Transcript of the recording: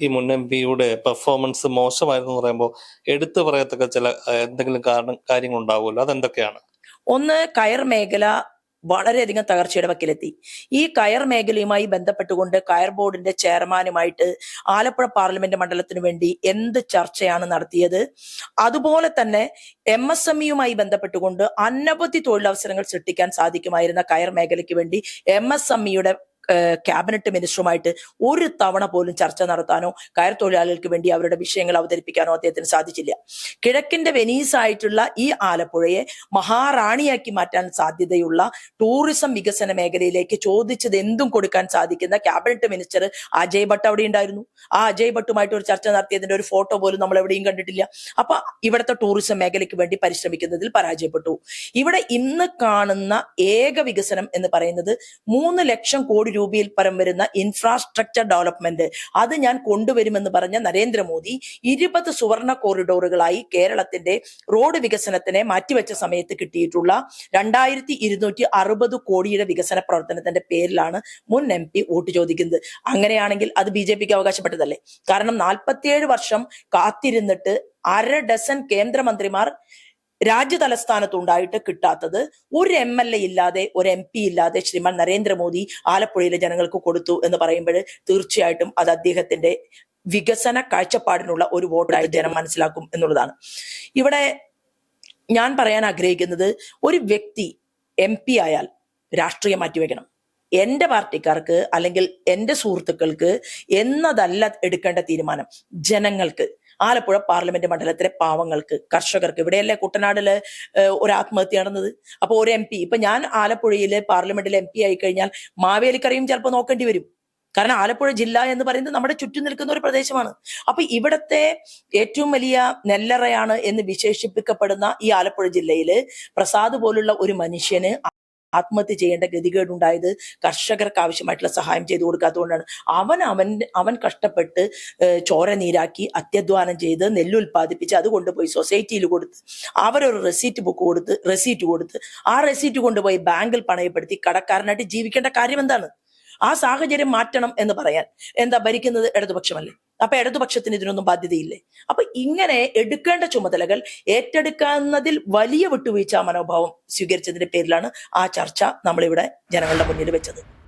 ഈ മുൻ എം പിയുടെ പെർഫോമൻസ് മോശമായിരുന്നു എന്ന് പറയുമ്പോൾ എടുത്തു പറയത്തക്ക ചില എന്തെങ്കിലും കാരണം കാര്യങ്ങൾ ഉണ്ടാവുമല്ലോ അതെന്തൊക്കെയാണ്? ഒന്ന് കയർ മേഖല വളരെയധികം തകർച്ചയുടെ വക്കിലെത്തി. ഈ കയർ മേഖലയുമായി ബന്ധപ്പെട്ടുകൊണ്ട് കയർ ബോർഡിന്റെ ചെയർമാനുമായിട്ട് ആലപ്പുഴ പാർലമെന്റ് മണ്ഡലത്തിന് വേണ്ടി എന്ത് ചർച്ചയാണ് നടത്തിയത്? അതുപോലെ തന്നെ എം എസ് എം ഇയുമായി ബന്ധപ്പെട്ടുകൊണ്ട് അനവധി തൊഴിലവസരങ്ങൾ സൃഷ്ടിക്കാൻ സാധിക്കുമായിരുന്ന കയർ മേഖലയ്ക്ക് വേണ്ടി എം എസ് എം ഇയുടെ ക്യാബിനറ്റ് മിനിസ്റ്ററുമായിട്ട് ഒരു തവണ പോലും ചർച്ച നടത്താനോ കയർ തൊഴിലാളികൾക്ക് വേണ്ടി അവരുടെ വിഷയങ്ങൾ അവതരിപ്പിക്കാനോ അദ്ദേഹത്തിന് സാധിച്ചില്ല. കിഴക്കിന്റെ വെനീസ് ആയിട്ടുള്ള ഈ ആലപ്പുഴയെ മഹാറാണിയാക്കി മാറ്റാൻ സാധ്യതയുള്ള ടൂറിസം വികസന മേഖലയിലേക്ക് ചോദിച്ചത് എന്തും കൊടുക്കാൻ സാധിക്കുന്ന ക്യാബിനറ്റ് മിനിസ്റ്റർ അജയ് ഭട്ട് അവിടെ ഉണ്ടായിരുന്നു. ആ അജയ് ഭട്ടുമായിട്ട് ഒരു ചർച്ച നടത്തിയതിന്റെ ഒരു ഫോട്ടോ പോലും നമ്മൾ എവിടെയും കണ്ടിട്ടില്ല. അപ്പൊ ഇവിടുത്തെ ടൂറിസം മേഖലയ്ക്ക് വേണ്ടി പരിശ്രമിക്കുന്നതിൽ പരാജയപ്പെട്ടു. ഇവിടെ ഇന്ന് കാണുന്ന ഏക വികസനം എന്ന് പറയുന്നത് മൂന്ന് ലക്ഷം കോടി രൂപയിൽ പരം വരുന്ന ഇൻഫ്രാസ്ട്രക്ചർ ഡെവലപ്മെന്റ് അത് ഞാൻ കൊണ്ടുവരുമെന്ന് പറഞ്ഞ നരേന്ദ്രമോദി ഇരുപത് സുവർണ കോറിഡോറുകളായി കേരളത്തിന്റെ റോഡ് വികസനത്തിനെ മാറ്റിവെച്ച സമയത്ത് കിട്ടിയിട്ടുള്ള രണ്ടായിരത്തി ഇരുന്നൂറ്റി അറുപത് കോടിയുടെ വികസന പ്രവർത്തനത്തിന്റെ പേരിലാണ് മുൻ എം പി വോട്ട് ചോദിക്കുന്നത്. അങ്ങനെയാണെങ്കിൽ അത് ബി ജെ പിക്ക് അവകാശപ്പെട്ടതല്ലേ? കാരണം നാൽപ്പത്തിയേഴ് വർഷം കാത്തിരുന്നിട്ട് അര ഡസൻ കേന്ദ്രമന്ത്രിമാർ രാജ്യ തലസ്ഥാനത്തുണ്ടായിട്ട് കിട്ടാത്തത് ഒരു എം എൽ എ ഇല്ലാതെ ഒരു എം പി ഇല്ലാതെ ശ്രീമാൻ നരേന്ദ്രമോദി ആലപ്പുഴയിലെ ജനങ്ങൾക്ക് കൊടുത്തു എന്ന് പറയുമ്പോൾ തീർച്ചയായിട്ടും അത് അദ്ദേഹത്തിന്റെ വികസന കാഴ്ചപ്പാടിനുള്ള ഒരു വോട്ടായി ജനം മനസ്സിലാക്കും എന്നുള്ളതാണ്. ഇവിടെ ഞാൻ പറയാൻ ആഗ്രഹിക്കുന്നത് ഒരു വ്യക്തി എം പി ആയാൽ രാഷ്ട്രീയം മാറ്റിവെക്കണം. എന്റെ പാർട്ടിക്കാർക്ക് അല്ലെങ്കിൽ എന്റെ സുഹൃത്തുക്കൾക്ക് എന്നതല്ല എടുക്കേണ്ട തീരുമാനം ജനങ്ങൾക്ക്. ആലപ്പുഴ പാർലമെന്റ് മണ്ഡലത്തിലെ പാവങ്ങൾക്ക് കർഷകർക്ക്. ഇവിടെയല്ലേ കുട്ടനാടിൽ ഒരു ആത്മഹത്യ നടന്നത്? അപ്പൊ ഒരു എം പി. ഇപ്പൊ ഞാൻ ആലപ്പുഴയിലെ പാർലമെന്റിൽ എം പി ആയി കഴിഞ്ഞാൽ മാവേലിക്കറിയും ചിലപ്പോൾ നോക്കേണ്ടി വരും. കാരണം ആലപ്പുഴ ജില്ല എന്ന് പറയുന്നത് നമ്മുടെ ചുറ്റും നിൽക്കുന്ന ഒരു പ്രദേശമാണ്. അപ്പൊ ഇവിടത്തെ ഏറ്റവും വലിയ നെല്ലറയാണ് എന്ന് വിശേഷിപ്പിക്കപ്പെടുന്ന ഈ ആലപ്പുഴ ജില്ലയിൽ പ്രസാദ് പോലുള്ള ഒരു മനുഷ്യന് ആത്മഹത്യ ചെയ്യേണ്ട ഗതികേടുണ്ടായത് കർഷകർക്ക് ആവശ്യമായിട്ടുള്ള സഹായം ചെയ്തു കൊടുക്കാത്തതുകൊണ്ടാണ് അവൻ അവൻ അവൻ കഷ്ടപ്പെട്ട് ചോര നീരാക്കി അത്യധ്വാനം ചെയ്ത് നെല്ല് ഉൽപ്പാദിപ്പിച്ച് അത് കൊണ്ടുപോയി സൊസൈറ്റിയിൽ കൊടുത്ത് അവരൊരു റെസീറ്റ് ബുക്ക് കൊടുത്ത് റെസീറ്റ് കൊടുത്ത് ആ റെസീറ്റ് കൊണ്ടുപോയി ബാങ്കിൽ പണയപ്പെടുത്തി കടക്കാരനായിട്ട് ജീവിക്കേണ്ട കാര്യം എന്താണ്? ആ സാഹചര്യം മാറ്റണം എന്ന് പറയാൻ. എന്താ ഭരിക്കുന്നത്? ഇടതുപക്ഷമല്ലേ. അപ്പൊ ഇടതുപക്ഷത്തിന് ഇതിനൊന്നും ബാധ്യതയില്ലേ? അപ്പൊ ഇങ്ങനെ എടുക്കേണ്ട ചുമതലകൾ ഏറ്റെടുക്കുന്നതിൽ വലിയ വിട്ടുവീഴ്ച മനോഭാവം സ്വീകരിച്ചതിന്റെ പേരിലാണ് ആ ചർച്ച നമ്മളിവിടെ ജനങ്ങളുടെ മുന്നിൽ വെച്ചത്.